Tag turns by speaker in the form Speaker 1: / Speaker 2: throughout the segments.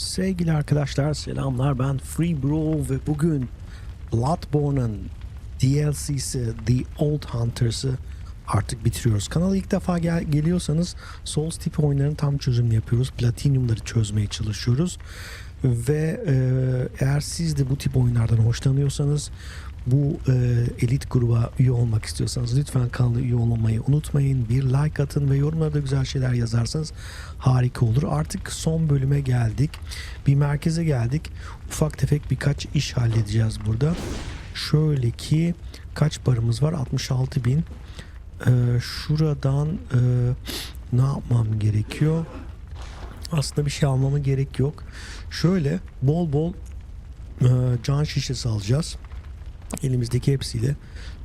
Speaker 1: Sevgili arkadaşlar selamlar ben Free Bro ve bugün Bloodborne'ın DLC'si The Old Hunters'ı artık bitiriyoruz. Kanala ilk defa gel- geliyorsanız Souls tipi oyunların tam çözümünü yapıyoruz. Platinumları çözmeye çalışıyoruz. Ve e, eğer siz de bu tip oyunlardan hoşlanıyorsanız bu e, elit gruba üye olmak istiyorsanız lütfen kanala üye olmayı unutmayın. Bir like atın ve yorumlarda güzel şeyler yazarsanız harika olur. Artık son bölüme geldik. Bir merkeze geldik. Ufak tefek birkaç iş halledeceğiz burada. Şöyle ki kaç paramız var? 66 bin. Ee, şuradan e, ne yapmam gerekiyor? Aslında bir şey almama gerek yok. Şöyle bol bol e, can şişesi alacağız. Elimizdeki hepsiyle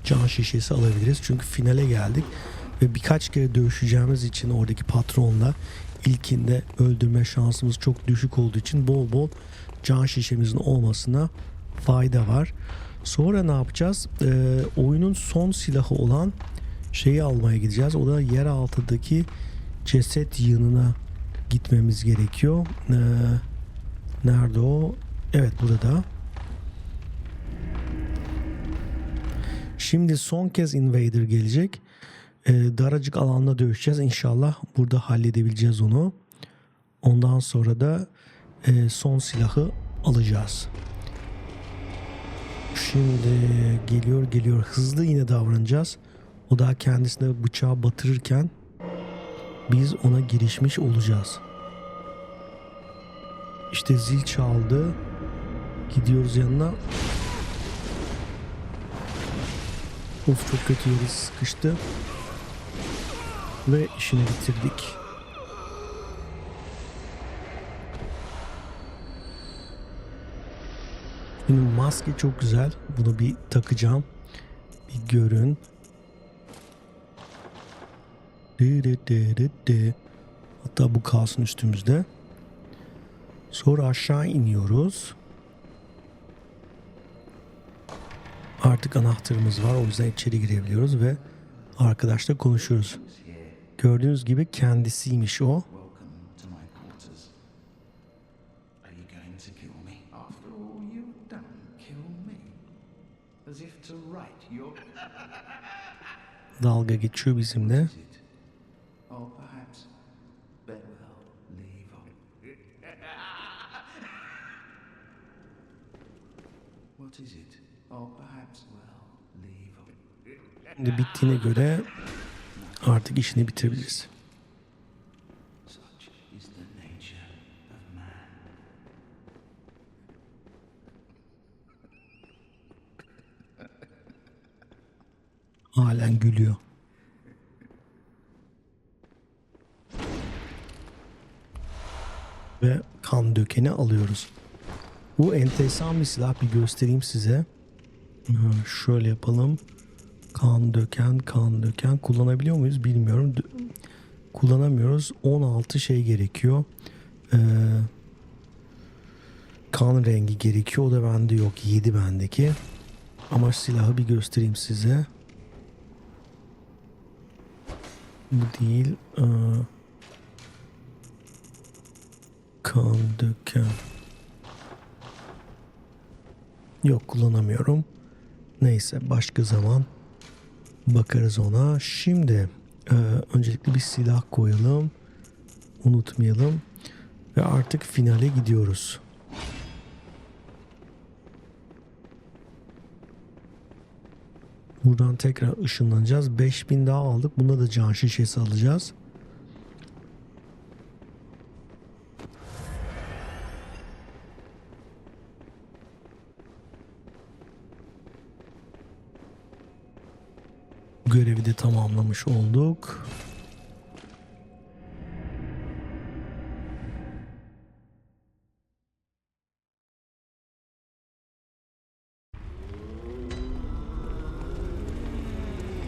Speaker 1: can şişesi alabiliriz. Çünkü finale geldik ve birkaç kere dövüşeceğimiz için oradaki patronla ilkinde öldürme şansımız çok düşük olduğu için bol bol can şişemizin olmasına fayda var. Sonra ne yapacağız? Ee, oyunun son silahı olan şeyi almaya gideceğiz. O da yer altındaki ceset yığınına gitmemiz gerekiyor. Ee, nerede o? Evet burada. Şimdi son kez Invader gelecek. Ee, daracık alanda dövüşeceğiz. İnşallah burada halledebileceğiz onu. Ondan sonra da e, son silahı alacağız. Şimdi geliyor geliyor hızlı yine davranacağız. O da kendisine bıçağı batırırken biz ona girişmiş olacağız. İşte zil çaldı. Gidiyoruz yanına. Of çok kötü yeri sıkıştı. Ve işini bitirdik. Şimdi maske çok güzel. Bunu bir takacağım. Bir görün. Hatta bu kalsın üstümüzde. Sonra aşağı iniyoruz. Artık anahtarımız var. O yüzden içeri girebiliyoruz ve arkadaşla konuşuyoruz. Gördüğünüz gibi kendisiymiş o. Dalga geçiyor bizimle.
Speaker 2: What is it?
Speaker 1: Şimdi bittiğine göre artık işini bitirebiliriz. Halen gülüyor. Ve kan dökeni alıyoruz. Bu enteresan bir silah bir göstereyim size. Şöyle yapalım. Kan döken, kan döken kullanabiliyor muyuz bilmiyorum. Dö- Kullanamıyoruz. 16 şey gerekiyor. Ee, kan rengi gerekiyor. O da bende yok. 7 bendeki. Ama silahı bir göstereyim size. Bu değil. Ee, kan döken. Yok kullanamıyorum. Neyse başka zaman bakarız ona. Şimdi e, öncelikle bir silah koyalım. Unutmayalım. Ve artık finale gidiyoruz. Buradan tekrar ışınlanacağız. 5000 daha aldık. Bunda da can şişesi alacağız. Görevi de tamamlamış olduk.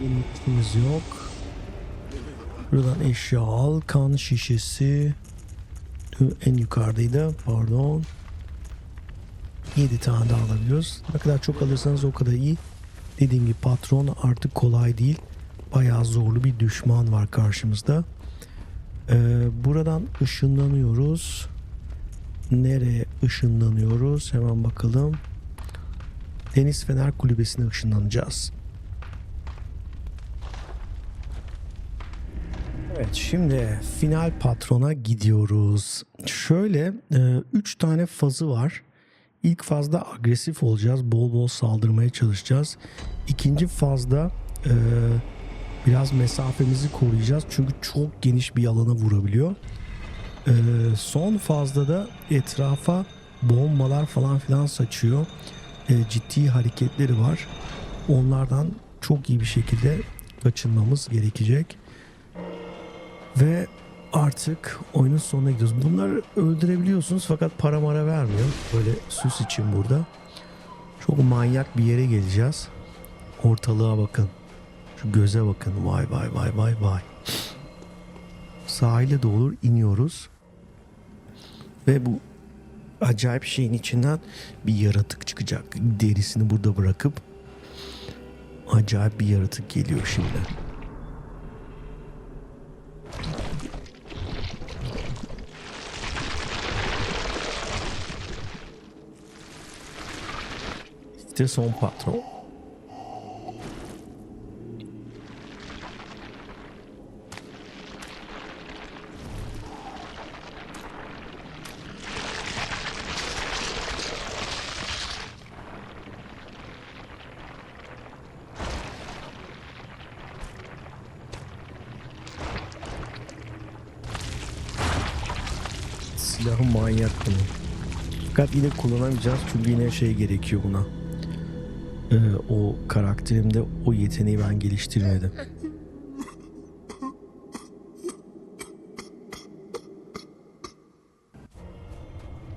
Speaker 1: Unuttuğumuz yok. Buradan eşya al. Kan şişesi. En yukarıdaydı. Pardon. 7 tane daha alabiliyoruz. Ne kadar çok alırsanız o kadar iyi. Dediğim gibi patron artık kolay değil. Bayağı zorlu bir düşman var karşımızda. Ee, buradan ışınlanıyoruz. nereye ışınlanıyoruz? Hemen bakalım. Deniz Fener Kulübesi'ne ışınlanacağız. Evet şimdi final patrona gidiyoruz. Şöyle 3 tane fazı var. İlk fazda agresif olacağız. Bol bol saldırmaya çalışacağız. İkinci fazda e, biraz mesafemizi koruyacağız. Çünkü çok geniş bir alana vurabiliyor. E, son fazda da etrafa bombalar falan filan saçıyor. E, ciddi hareketleri var. Onlardan çok iyi bir şekilde kaçınmamız gerekecek. Ve artık oyunun sonuna gidiyoruz. Bunları öldürebiliyorsunuz fakat para mara vermiyor. Böyle süs için burada. Çok manyak bir yere geleceğiz. Ortalığa bakın. Şu göze bakın. Vay vay vay vay vay. Sahile doğru iniyoruz. Ve bu acayip şeyin içinden bir yaratık çıkacak. Derisini burada bırakıp acayip bir yaratık geliyor şimdi. İşte son patron. Silahı manyak bunun. Fakat yine kullanamayacağız çünkü yine şey gerekiyor buna. Ee, o karakterimde o yeteneği ben geliştirmedim.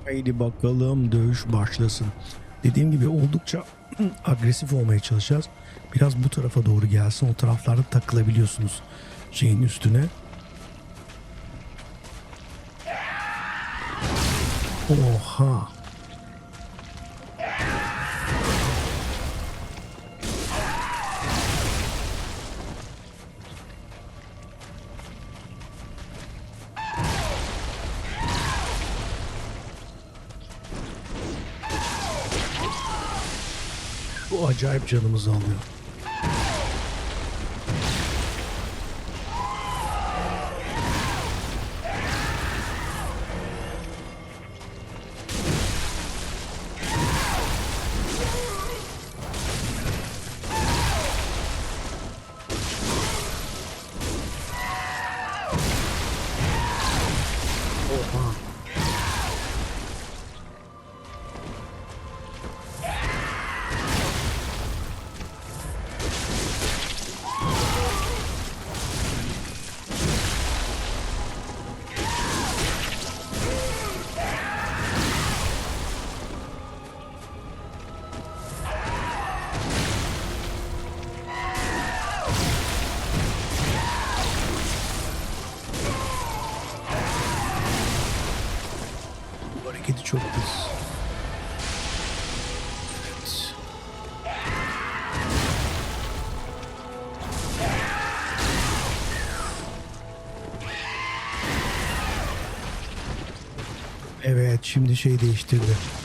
Speaker 1: Haydi bakalım dövüş başlasın. Dediğim gibi oldukça agresif olmaya çalışacağız. Biraz bu tarafa doğru gelsin. O taraflarda takılabiliyorsunuz şeyin üstüne. Oha. Acayip canımızı alıyor. Evet şimdi şey değiştirdi.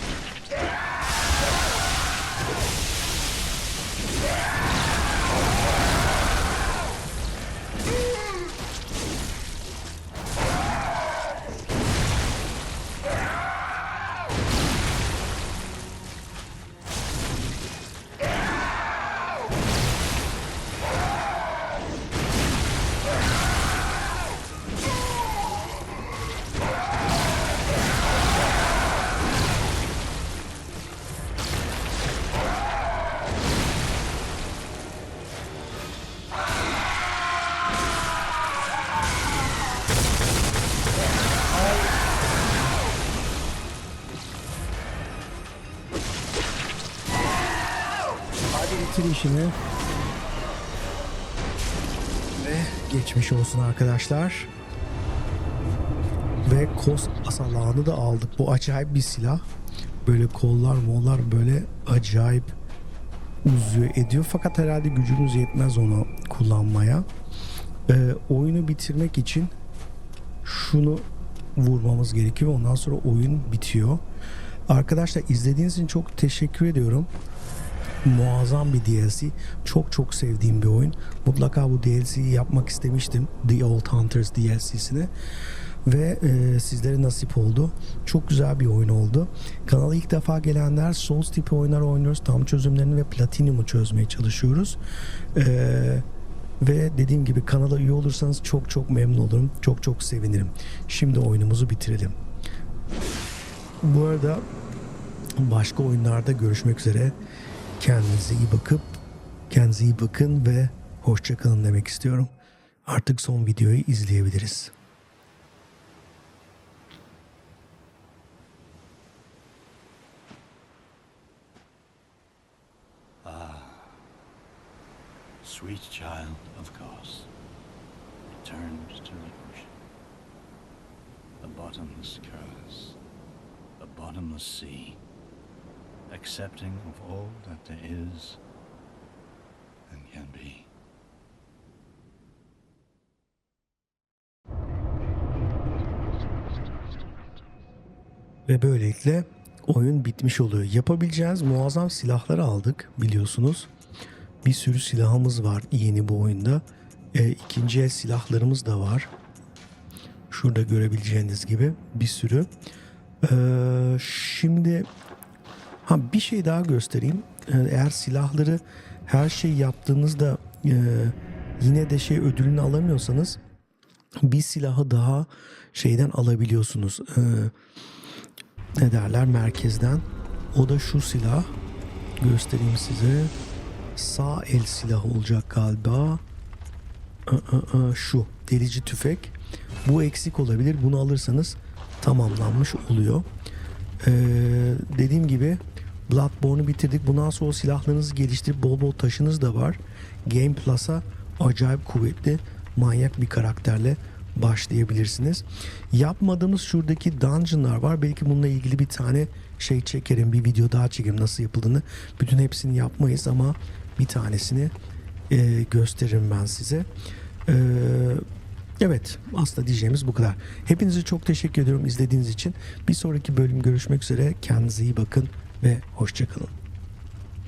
Speaker 1: Bitir işini. Ve geçmiş olsun arkadaşlar. Ve kos asalağını da aldık. Bu acayip bir silah. Böyle kollar mollar böyle acayip uzuyor ediyor. Fakat herhalde gücümüz yetmez onu kullanmaya. Ee, oyunu bitirmek için şunu vurmamız gerekiyor. Ondan sonra oyun bitiyor. Arkadaşlar izlediğiniz için çok teşekkür ediyorum. Muazzam bir DLC. Çok çok sevdiğim bir oyun. Mutlaka bu DLC'yi yapmak istemiştim. The Old Hunters DLC'sini. Ve e, sizlere nasip oldu. Çok güzel bir oyun oldu. Kanala ilk defa gelenler Souls tipi oyunlar oynuyoruz. Tam çözümlerini ve Platinum'u çözmeye çalışıyoruz. Eee ve dediğim gibi kanala üye olursanız çok çok memnun olurum. Çok çok sevinirim. Şimdi oyunumuzu bitirelim. Bu arada başka oyunlarda görüşmek üzere. Kendinize iyi bakıp kendinize iyi bakın ve hoşça kalın demek istiyorum. Artık son videoyu izleyebiliriz.
Speaker 3: Sweet child of Kos returned to the ocean. The bottomless curse, the bottomless sea, accepting of all that there is and can be.
Speaker 1: Ve böylelikle oyun bitmiş oluyor. Yapabileceğiniz muazzam silahları aldık biliyorsunuz. Bir sürü silahımız var yeni bu oyunda. E, ikinci el silahlarımız da var. Şurada görebileceğiniz gibi bir sürü. Ee, şimdi ha bir şey daha göstereyim. Ee, eğer silahları her şey yaptığınızda e, yine de şey ödülünü alamıyorsanız bir silahı daha şeyden alabiliyorsunuz. Ee, ne derler merkezden. O da şu silah. Göstereyim size. Sağ el silahı olacak galiba. Aa, aa, aa, Şu delici tüfek. Bu eksik olabilir. Bunu alırsanız tamamlanmış oluyor. Ee, dediğim gibi Bloodborne'u bitirdik. Bundan sonra silahlarınızı geliştirip bol bol taşınız da var. Game Plus'a acayip kuvvetli manyak bir karakterle başlayabilirsiniz. Yapmadığımız şuradaki dungeonlar var. Belki bununla ilgili bir tane şey çekerim. Bir video daha çekerim nasıl yapıldığını. Bütün hepsini yapmayız ama bir tanesini e, gösteririm ben size. Ee, evet aslında diyeceğimiz bu kadar. Hepinize çok teşekkür ediyorum izlediğiniz için. Bir sonraki bölüm görüşmek üzere. Kendinize iyi bakın ve hoşçakalın.